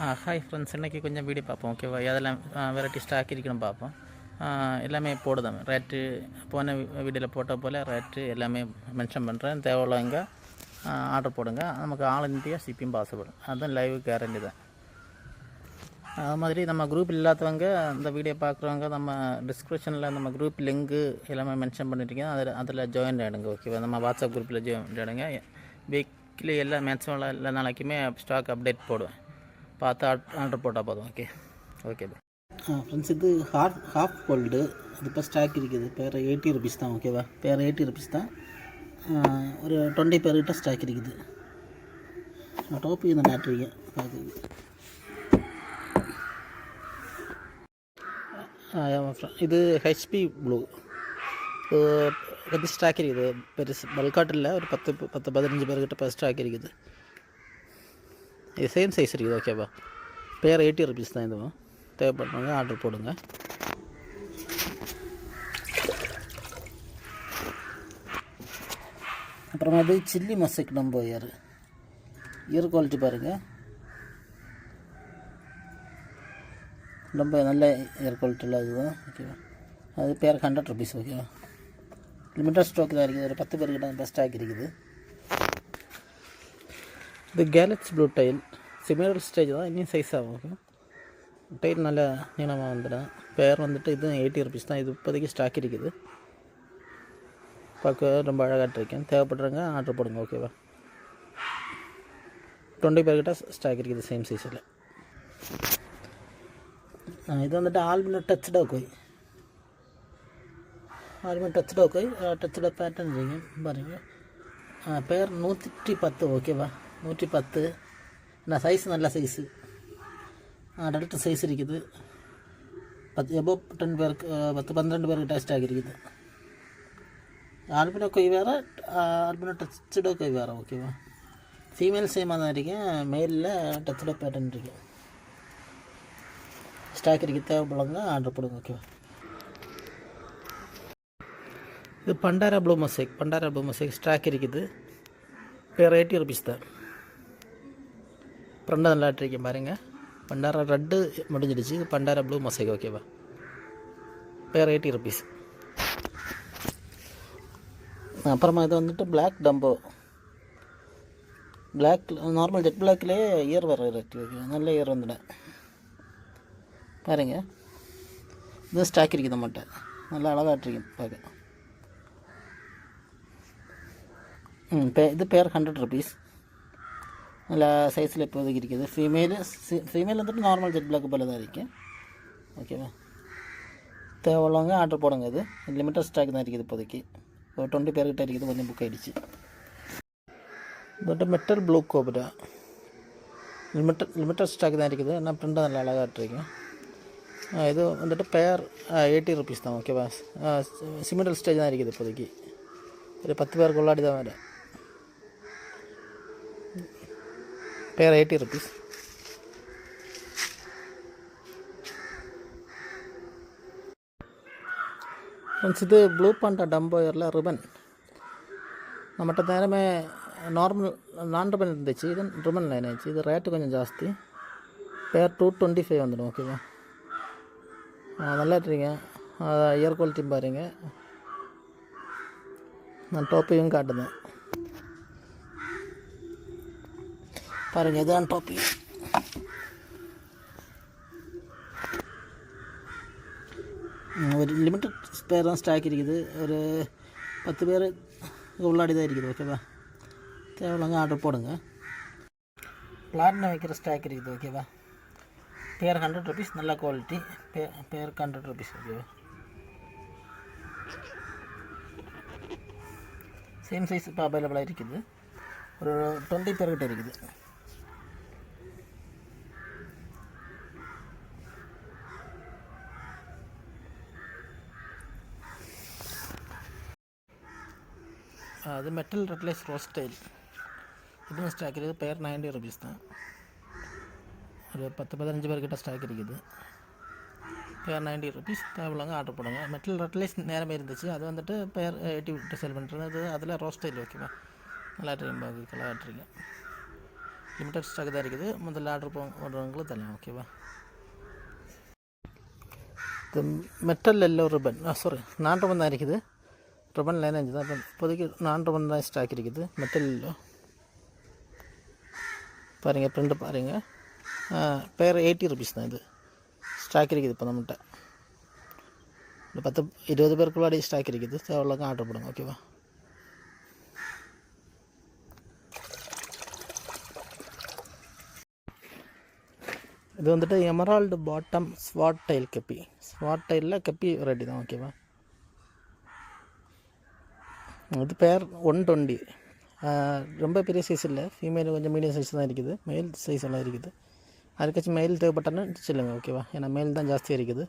Hi friends இன்றைக்கி கொஞ்சம் video பார்ப்போம் ஓகேவா எதெல்லாம் வெரைட்டி ஸ்டாக் இருக்கணும் பார்ப்போம். எல்லாமே போடுதான் ரேட்டு போன வீடியோவில் போட்ட போல் ரேட்டு எல்லாமே மென்ஷன் பண்ணுறேன் தேவையுள்ளவங்க ஆர்டர் போடுங்க. நமக்கு ஆல் இந்தியா ஷிப்பிங் பாசிபிள் அதுதான் லைவ் கேரண்டி தான். அது மாதிரி நம்ம குரூப் இல்லாதவங்க இந்த வீடியோ பார்க்குறவங்க நம்ம டிஸ்கிரிப்ஷனில் நம்ம குரூப் லிங்க்கு எல்லாமே மென்ஷன் பண்ணியிருக்கேன் அதில் அதில் ஜாயின் ஆகிடுங்க ஓகேவா நம்ம வாட்ஸ்அப் குரூப்பில் ஜாயின் ஆகிடுங்க வீக்லி எல்லா மேக்ஸிமம் எல்லா நாளைக்குமே ஸ்டாக் அப்டேட் போடுவேன். பார்த்து ஆர்டர் போட்டால் போதும் ஓகே ஓகே ஃப்ரெண்ட்ஸ் இது ஹாஃப் ஹாஃப் கோல்டு இது இப்போ ஸ்டாக் இருக்குது. பேர் எயிட்டி ருபீஸ் தான் ஓகேவா பேர் எயிட்டி ருபீஸ் தான். ஒரு டுவெண்ட்டி பேர்கிட்ட ஸ்டாக் இருக்குது. நான் டோப்பி இந்த நாட்டுறீங்க பார்க்குது இது ஹெச்பி ப்ளூ இது ஸ்டாக் இருக்குது. பெருசு பல்காட்டில் ஒரு பத்து பத்து பதினஞ்சு பேர்கிட்ட இப்போ ஸ்டாக் இருக்குது. இது சேம் சைஸ் இருக்குது ஓகேவா பேர் எயிட்டி ருபீஸ் தான் இதுவும் தேவைப்படுறவங்க ஆர்டர் போடுங்க. அப்புறமா அது சில்லி மசக் நம்ம இயர் இயர் குவாலிட்டி பாருங்கள் ரொம்ப நல்ல ஏர் குவாலிட்டியில் அதுதான் ஓகேவா அது பேர் ஹண்ட்ரட் ருபீஸ் ஓகேவா லிமிட்டட் ஸ்டாக் தான் இருக்குது. ஒரு பத்து பேருக்கிட்ட பெஸ்ட் ஸ்டாக் இருக்குது. இது galaxy blue tail. Similar stage தான் இன்னும் சைஸ் ஆகும் டைல் நல்ல நீளமாக வந்துடும். பேர் வந்துட்டு இது எயிட்டி ருபீஸ் தான். இது இப்போதைக்கு ஸ்டாக் இருக்குது. பார்க்க ரொம்ப அழகாக இருக்கேன் தேவைப்படுறவங்க ஆர்டர் போடுங்க ஓகேவா டுவெண்ட்டி பேர்கிட்ட ஸ்டாக் இருக்குது சேம் சைஸில் இது வந்துட்டு ஆல்பின டச் டோக்கோய் ஆல்பின டச் டோக்கோய் டச்சோட பேட்டர்ன் இருக்கு. பாருங்கள் பேர் நூற்றி பத்து ஓகேவா நூற்றி பத்து என்ன சைஸ் நல்ல சைஸு டேரக்ட் சைஸ் இருக்குது. பத்து எபோ டென் பேருக்கு பத்து பன்னிரெண்டு பேருக்கு டேஸ்ட் ஆகிருக்குது ஆல்பினோ கொய் வேறு ஆல்பினோ டச்சடோ கொய் வேறு ஓகேவா ஃபீமேல் சேமாக தான் இருக்கேன். மெயிலில் டச்சடோ பேட்டர்ன் இருக்கு. ஸ்டாக் இருக்குது தேவைப்படுங்க ஆர்டர் போடுங்க ஓகேவா இது பண்டாரா ப்ளூ மொசைக் பண்டாரா ப்ளூ மொசைக் ஸ்டாக் இருக்குது. பேர் எயிட்டி ருபீஸ் தான். ஃப்ரெண்டாக நல்லா இருக்கேன் பாருங்கள் பண்டாரா ரெட்டு முடிஞ்சிடுச்சு. இது பண்டாரா ப்ளூ மொசைக் ஓகேவா பேர் எயிட்டி ருபீஸ் அப்புறமா இது வந்துட்டு black dumbo black normal jet பிளாக்லேயே ear வர இருக்கு. நல்ல இயர் வந்துட்டேன் பாருங்க. இது ஸ்டாக் இருக்குது மாட்டேன் நல்லா அழகாக இருக்கு பார்க்க ம் பே இது பேர் ஹண்ட்ரட் ருபீஸ் நல்லா சைஸில் இப்போதைக்கு இருக்குது ஃபீமேல் ஃபீமேல் வந்துட்டு நார்மல் ஜெட் பிளாக் போல தான் இருக்குது ஓகேவா தேவையுள்ளவங்க ஆர்டர் போடுங்க இது லிமிட்டட் ஸ்டாக் தான் இருக்குது இப்போதைக்கு ஒரு டுவெண்ட்டி பேர்கிட்ட இருக்குது கொஞ்சம் புக் ஆகிடுச்சு but metal blue cobra limited limited stock தான் இருக்குது ஆனால் பிரிண்ட் நல்லா அழகாக இருக்கேன் இது வந்துட்டு பேர் எயிட்டி ருபீஸ் தான் ஓகேவா சிமிடல் ஸ்டேஜ் தான் இருக்குது இப்போதைக்கு ஒரு பத்து பேருக்கு உள்ளாடி தான் வேறு பேர் எயிட்டி ருபீஸ் ஃப்ரெண்ட்ஸ் இது ப்ளூ பாண்டா டம்போயரில் ரிபன் நம்மகிட்ட நேரமே நார்மல் நான் ரிபன் இருந்துச்சு. இது ரிபன் லைன் ஆயிடுச்சு. இது ரேட்டு கொஞ்சம் ஜாஸ்தி. பேர் டூ டுவெண்ட்டி ஃபைவ் வந்துடும் ஓகேவா ஆ, நல்லா இருக்கீங்க இயர் குவாலிட்டி பாருங்க. நான் டோப்பையும் காட்டுதேன் பாருங்கள் இதுதான் டாப்பி ஒரு லிமிட்டட் பேர் தான் ஸ்டாக் இருக்குது. ஒரு பத்து பேர் உள்ளாடி தான் இருக்குது ஓகேவா தேவையில்லாங்க ஆர்டர் போடுங்க. பிளாட்டினம் வைக்கிற ஸ்டாக் இருக்குது ஓகேவா பேர் ஹண்ட்ரட் ருபீஸ் நல்ல குவாலிட்டி பே பேருக்கு ஹண்ட்ரட் ருபீஸ் ஓகேவா சேம் சைஸ் இப்போ அவைலபிளாக இருக்குது. ஒரு டுவெண்ட்டி பேர்கிட்ட இருக்குது. அது metal red lace rose style இதுவும் ஸ்டாக் இருக்குது பேர் நைன்டி ருபீஸ் தான் ஒரு பத்து பதினஞ்சு பேர்கிட்ட ஸ்டாக் இருக்குது பேர் நைன்டி ருபீஸ் தேவையில்லாங்க ஆர்டர் பண்ணுங்க மெட்டல் ரெட்லைஸ் நேரமே இருந்துச்சு அது வந்துட்டு பேர் எயிட்டி விட்டு செல் பண்ணுறது அது அதில் ரோஸ் ஸ்டைல் ஓகேவா நல்லா ட்ரீம் பாக்கு கலர் ட்ரீங்க லிமிட்டட் ஸ்டாக் தான் இருக்குது முதல்ல ஆர்டர் போடுறவங்களுக்கு தரலாம் ஓகேவா இது மெட்டல் எல்லோ ரிப்பன் ஆ சாரி நான் ரிப்பன் தான் இருக்குது ரிப்பன் லைன் அஞ்சு தான் இப்போ இப்போதைக்கு நான் ரிப்பன் தான் ஸ்டாக் இருக்குது. மெட்டல் பாருங்கள் ப்ரிண்ட்டு பாருங்கள் பேர் எயிட்டி ருபீஸ் தான் இது. ஸ்டாக் இருக்குது இப்போ நம்மகிட்ட ஒரு பத்து இருபது பேருக்குள்ளாடி ஸ்டாக் இருக்குது. தேவையில்லாம ஆர்டர் போடுங்க ஓகேவா இது வந்துட்டு எமரால்டு பாட்டம் ஸ்வாட் டைல் கப்பி ஸ்வாட் டைலில் கப்பி வெரைட்டி தான் ஓகேவா இது பேர் ஒன் டுவெண்ட்டி ரொம்ப பெரிய சைஸ் இல்லை. ஃபீமேல் கொஞ்சம் மீடியம் சைஸ் தான் இருக்குது. மேல் சைஸ் எல்லாம் இருக்குது. அதுக்காச்சும் மேல் தேவைப்பட்டான்னு சொல்லுங்கள் ஓகேவா ஏன்னா மேல் தான் ஜாஸ்தியாக இருக்குது.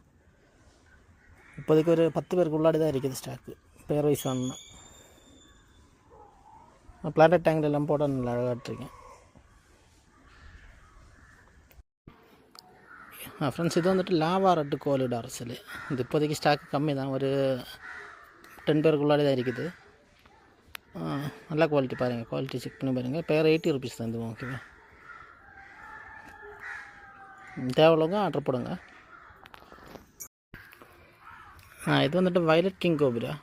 இப்போதைக்கு ஒரு பத்து பேருக்கு உள்ளாடி தான் இருக்குது ஸ்டாக்கு பேர் வைஸ் வாங்கினா. பிளானட் டேங்கில் எல்லாம் போட நல்லா அழகாட்டிருக்கேன் ஃப்ரெண்ட்ஸ் இது வந்துட்டு லாவா ரெட்டு கோலிட் சிலு இது இப்போதைக்கு ஸ்டாக் கம்மி தான். ஒரு டென் பேருக்குள்ளாடி தான் இருக்குது. நல்ல குவாலிட்டி பாருங்கள் குவாலிட்டி செக் பண்ணி பாருங்கள் பேர் எயிட்டி ருபீஸ் தந்துவோம் ஓகேவா தேவையில்லவங்க ஆர்டர் போடுங்க. ஆ இது வந்துட்டு violet king cobra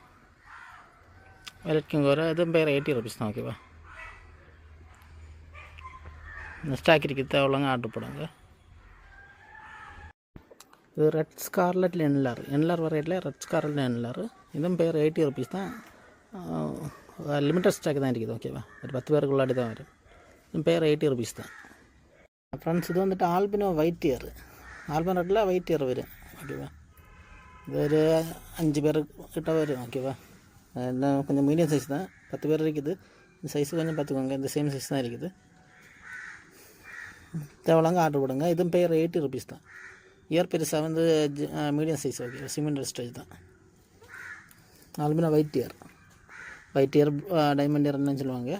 violet king cobra இதுவும் பேர் எயிட்டி ருபீஸ் தான் ஓகேவா இந்த ஸ்டாக் இருக்குது தேவையில்லவங்க ஆர்டர் போடுங்க. இது ரெட் ஸ்கார்லெட் என்லார் என்லார் வரையில் ரெட் ஸ்கார்லெட் என்லார் இதுவும் பேர் எயிட்டி ருபீஸ் தான். லிமிட்டட் ஸ்டாக் தான் இருக்குது ஓகேவா ஒரு பத்து பேருக்கு உள்ளாடி தான் வரும் இதுவும் பேர் எயிட்டி ருபீஸ் தான் ஃப்ரெண்ட்ஸ் இது வந்துட்டு ஆல்பினோ ஒயிட் இயர் ஆல்பினோ ரெட்டில் ஒயிட் இயர் வரும் ஓகேவா இது ஒரு அஞ்சு பேர் கிட்ட வரும் ஓகேவா எல்லாம் கொஞ்சம் மீடியம் சைஸ் தான் பத்து பேர் இருக்குது இந்த சைஸு கொஞ்சம் பார்த்துக்கோங்க இந்த சேம் சைஸ் தான் இருக்குது தேவையில்லாங்க ஆர்டர் போடுங்க இதுவும் பேர் எயிட்டி ருபீஸ் தான் இயர் பெருசாக வந்து medium size okay cement stage தான் albino white ear white ear diamond இயர்னு சொல்லுவாங்க.